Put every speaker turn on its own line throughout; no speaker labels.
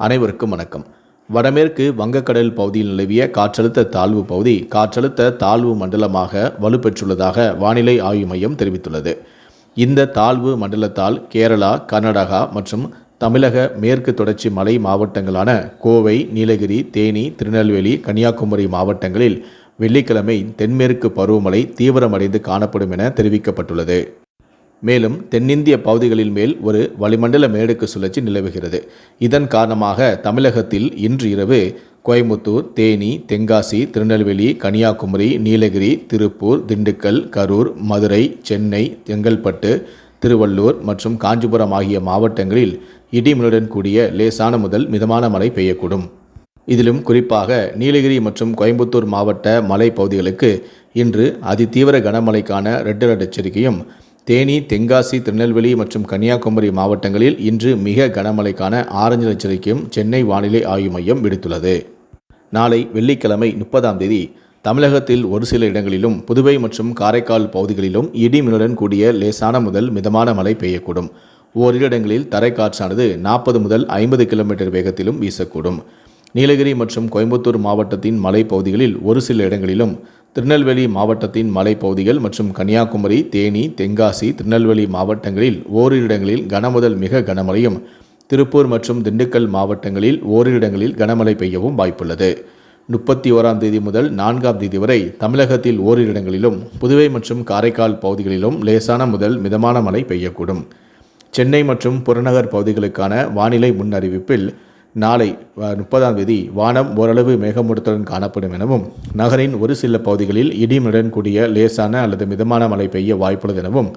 அனைவருக்கும் வணக்கம். வடமேற்கு வங்கக்கடல் பகுதியில் நிலவிய காற்றழுத்த தாழ்வு பகுதி காற்றழுத்த தாழ்வு மண்டலமாக வலுப்பெற்றுள்ளதாக வானிலை ஆய்வு மையம் தெரிவித்துள்ளது. இந்த தாழ்வு மண்டலத்தால் கேரளா கர்நாடகா மற்றும் தமிழக மேற்கு தொடர்ச்சி மலை மாவட்டங்களான கோவை நீலகிரி தேனி திருநெல்வேலி கன்னியாகுமரி மாவட்டங்களில் வெள்ளிக்கிழமை தென்மேற்கு பருவமழை தீவிரமடைந்து காணப்படும் என தெரிவிக்கப்பட்டுள்ளது. மேலும் தென்னிந்திய பகுதிகளில் மேல் ஒரு வளிமண்டல மேடுக்கு சுழற்சி நிலவுகிறது. இதன் காரணமாக தமிழகத்தில் இன்று இரவு கோயம்புத்தூர் தேனி தென்காசி திருநெல்வேலி கன்னியாகுமரி நீலகிரி திருப்பூர் திண்டுக்கல் கரூர் மதுரை சென்னை செங்கல்பட்டு திருவள்ளூர் மற்றும் காஞ்சிபுரம் ஆகிய மாவட்டங்களில் இடிமலுடன் கூடிய லேசான முதல் மிதமான மழை பெய்யக்கூடும். இதிலும் குறிப்பாக நீலகிரி மற்றும் கோயம்புத்தூர் மாவட்ட மலை பகுதிகளுக்கு இன்று அதிதீவிர கனமழைக்கான ரெட் அலர்ட் எச்சரிக்கையும் தேனி தென்காசி திருநெல்வேலி மற்றும் கன்னியாகுமரி மாவட்டங்களில் இன்று மிக கனமழைக்கான ஆரஞ்சு எச்சரிக்கையும் சென்னை வானிலை ஆய்வு மையம் விடுத்துள்ளது. நாளை வெள்ளிக்கிழமை முப்பதாம் தேதி தமிழகத்தில் ஒரு சில இடங்களிலும் புதுவை மற்றும் காரைக்கால் பகுதிகளிலும் இடி மின்னுடன் கூடிய லேசான முதல் மிதமான மழை பெய்யக்கூடும். ஓரிரு இடங்களில் தரைக்காற்றானது நாற்பது முதல் ஐம்பது கிலோமீட்டர் வேகத்திலும் வீசக்கூடும். நீலகிரி மற்றும் கோயம்புத்தூர் மாவட்டத்தின் மலைப்பகுதிகளில் ஒரு சில இடங்களிலும் திருநெல்வேலி மாவட்டத்தின் மலைப்பகுதிகள் மற்றும் கன்னியாகுமரி தேனி தென்காசி திருநெல்வேலி மாவட்டங்களில் ஓரிரு இடங்களில் கனமுதல் மிக கனமழையும் திருப்பூர் மற்றும் திண்டுக்கல் மாவட்டங்களில் ஓரிரு இடங்களில் கனமழை பெய்யவும் வாய்ப்புள்ளது. முப்பத்தி ஓராம் தேதி முதல் நான்காம் தேதி வரை தமிழகத்தில் ஓரிரு இடங்களிலும் புதுவை மற்றும் காரைக்கால் பகுதிகளிலும் லேசான முதல் மிதமான மழை பெய்யக்கூடும். சென்னை மற்றும் புறநகர் பகுதிகளுக்கான வானிலை முன்னறிவிப்பில் நாளை முப்பதாம் தேதி வானம் ஓரளவு மேகமூட்டத்துடன் காணப்படும் எனவும் நகரின் ஒரு சில பகுதிகளில் இடிமுடன் கூடிய லேசான அல்லது மிதமான மழை பெய்ய வாய்ப்புள்ளது எனவும்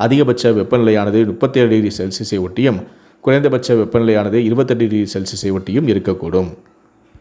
அதிகபட்ச வெப்பநிலையானது முப்பத்தேழு டிகிரி செல்சியஸை ஒட்டியும் குறைந்தபட்ச வெப்பநிலையானது இருபத்தெட்டு டிகிரி செல்சியஸை ஒட்டியும் இருக்கக்கூடும்.